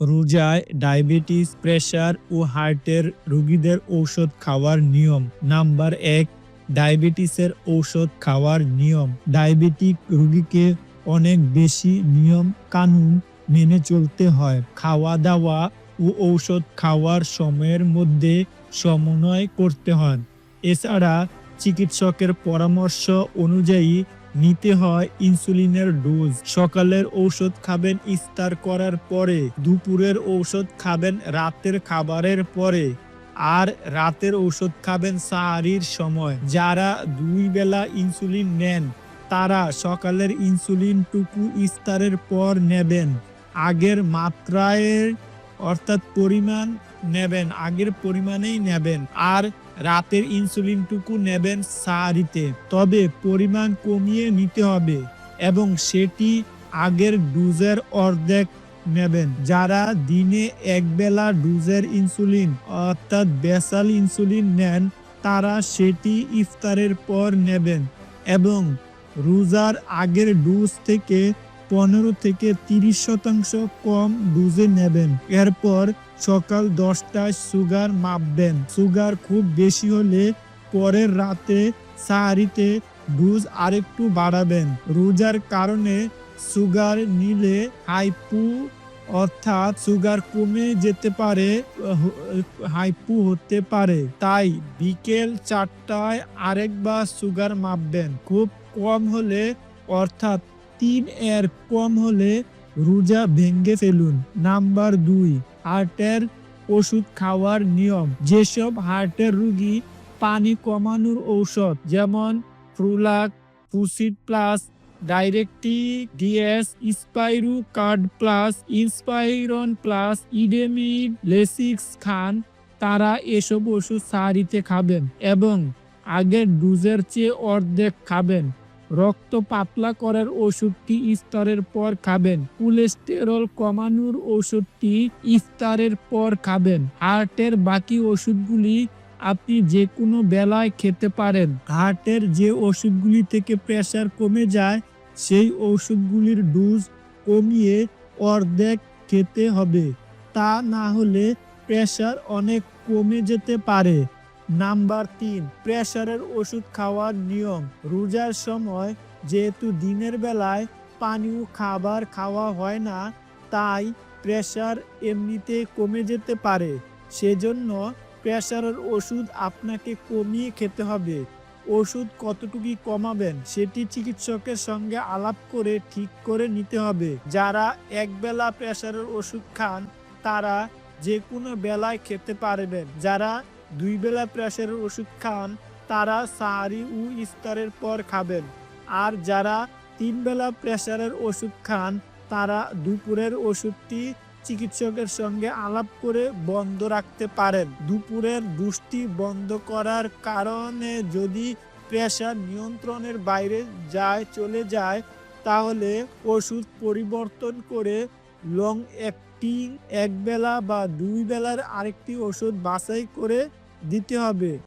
রোজায় diabetes, pressure ও হার্টের রোগীদের ঔষধ খাওয়ার নিয়ম। নাম্বার এক, ডায়াবেটিসের ঔষধ খাওয়ার নিয়ম। ডায়াবেটিক রোগীকে অনেক বেশি নিয়ম কানুন মেনে চলতে হয়। খাওয়া দাওয়া ও ঔষধ খাওয়ার সময়ের মধ্যে সমন্বয় করতে হয়। এছাড়া চিকিৎসকের পরামর্শ অনুযায়ী নিতে হয় ইনসুলিনের ডোজ। সকালের ঔষধ খাবেন ইফতার করার পরে, দুপুরের ঔষধ খাবেন রাতের খাবারের পরে, আর রাতের ঔষধ খাবেন সাহারির সময়। যারা দুই বেলা ইনসুলিন নেন, তারা সকালের ইনসুলিনটুকু ইফতারের পর নেবেন। আগের মাত্রায় অর্থাৎ পরিমাণ নেবেন, আগের পরিমাণেই নেবেন। আর রাতের ইনসুলিনটুকু নেবেন সারিতে, তবে পরিমাণ কমিয়ে নিতে হবে এবং সেটি আগের ডোজের অর্ধেক নেবেন। যারা দিনে একবেলা ডোজের ইনসুলিন, অর্থাৎ বেসাল ইনসুলিন নেন, তারা সেটি ইফতারের পর নেবেন এবং রোজার আগের ডোজ থেকে পনেরো থেকে তিরিশ শতাংশ কম ডোজে নেবেন। এরপর সকাল দশটায় সুগার মাপবেন। সুগার খুব বেশি হলে পরের রাতে সাহারিতে ডোজ আরেকটু বাড়াবেন। রোজার কারণে সুগার নিলে হাইপু, অর্থাৎ সুগার কমে যেতে পারে হাইপু হতে পারে। তাই বিকেল চারটায় আরেকবার সুগার মাপবেন। খুব কম হলে, অর্থাৎ তিন এর কম হলে রোজা ভেঙ্গে ফেলুন। নাম্বার দুই, হার্টের ওষুধ খাওয়ার নিয়ম। যেসব হার্টের রোগী পানি কমানোর ঔষধ, যেমন ফ্রুলাক ফুসিড প্লাস ডাইরেক্টি ডিএস ইন্সপাইরু কার্ড প্লাস, ইন্সপাইরন প্লাস, ইডেমিড, লেসিক্স খান, তারা এসব ওষুধ সারিতে খাবেন এবং আগের ডোজের চেয়ে অর্ধেক খাবেন। রক্ত পাতলা করার ওষুধটি ইফতারের পর খাবেন। কোলেস্টেরল কমানোর ওষুধটি ইফতারের পর খাবেন। হার্টের বাকি ওষুধগুলি আপনি যে কোনো বেলায় খেতে পারেন। হার্টের যে ওষুধগুলি থেকে প্রেশার কমে যায়, সেই ওষুধগুলির ডোজ কমিয়ে অর্ধেক খেতে হবে। তা না হলে প্রেশার অনেক কমে যেতে পারে। নাম্বার তিন প্রেশারের ওষুধ খাওয়ার নিয়ম। রোজার সময় যেহেতু দিনের বেলায় পানীয় খাবার খাওয়া হয় না, তাই প্রেশার এমনিতে কমে যেতে পারে। সেজন্য প্রেশারের ওষুধ আপনাকে কমিয়ে খেতে হবে। ওষুধ কতটুকু কমাবেন সেটি চিকিৎসকের সঙ্গে আলাপ করে ঠিক করে নিতে হবে। যারা একবেলা প্রেশারের ওষুধ খান, তারা যে কোনো বেলায় খেতে পারবেন। যারা দুই বেলা প্রেশারের ওষুধ খান, তারা সাহারি ও ইফতারের পর খাবেন। আর যারা তিন বেলা প্রেশারের ওষুধ খান, তারা দুপুরের ওষুধটি চিকিৎসকের সঙ্গে আলাপ করে বন্ধ রাখতে পারেন। দুপুরের দুষ্টি বন্ধ করার কারণে যদি প্রেশার নিয়ন্ত্রণের বাইরে যায়, চলে যায়, তাহলে ওষুধ পরিবর্তন করে লং অ্যাক্টিং এক বেলা বা দুই বেলার আরেকটি ওষুধ বাছাই করে দিতে হবে।